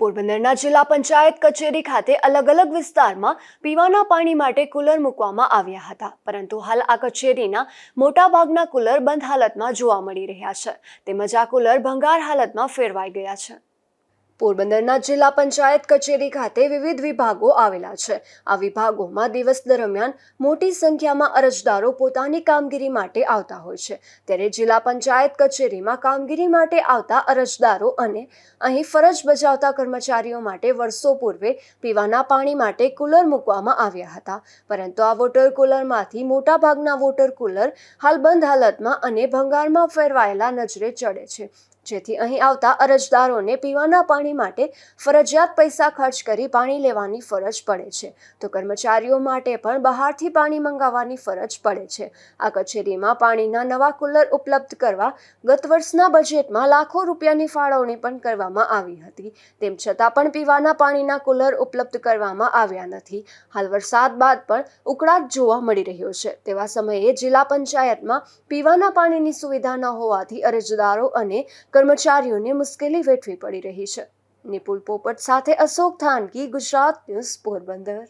પોરબંદરના જિલ્લા પંચાયત કચેરી ખાતે અલગ અલગ વિસ્તારમાં પીવાના પાણી માટે કુલર મૂકવામાં આવ્યા હતા. પરંતુ હાલ આ કચેરીના મોટાભાગના કુલર બંધ હાલતમાં જોવા મળી રહ્યા છે. તેમજ આ કુલર ભંગાર હાલતમાં ફેરવાઈ ગયા છે. પોરબંદરના જિલ્લા પંચાયત કચેરી ખાતે વિવિધ વિભાગો આવેલા છે. આ વિભાગોમાં દિવસ દરમિયાન મોટી સંખ્યામાં અરજદારો પોતાની કામગીરી માટે આવતા હોય છે. ત્યારે જિલ્લા પંચાયત કચેરીમાં કામગીરી માટે આવતા અરજદારો અને અહીં ફરજ બજાવતા કર્મચારીઓ માટે વર્ષો પૂર્વે પીવાના પાણી માટે કુલર મૂકવામાં આવ્યા હતા. પરંતુ આ વોટર કુલરમાંથી મોટાભાગના વોટર કુલર હાલ બંધ હાલતમાં અને ભંગારમાં ફેરવાયેલા નજરે ચડે છે. જેથી અહીં આવતા અરજદારોને પીવાના પાણી માટે ફરજિયાત પૈસા ખર્ચ કરી પાણી લેવાની ફરજ પડે છે. તો કર્મચારીઓ માટે પણ બહારથી પાણી મંગાવવાની ફરજ પડે છે. આ કચેરીમાં પાણીના નવા કુલર ઉપલબ્ધ કરવા ગત વર્ષના બજેટમાં લાખો રૂપિયાની ફાળવણી પણ કરવામાં આવી હતી. તેમ છતાં પણ પીવાના પાણીના કુલર ઉપલબ્ધ કરવામાં આવ્યા નથી. હાલ વરસાદ બાદ પણ ઉકળાટ જોવા મળી રહ્યો છે. તેવા સમયે જિલ્લા પંચાયતમાં પીવાના પાણીની સુવિધા ન હોવાથી અરજદારો અને કર્મચારીઓને મુશ્કેલી વેઠવી પડી રહી છે. નિપુલ પોપટ સાથે અશોક થાનકી ગુજરાત ન્યૂઝ પોરબંદર.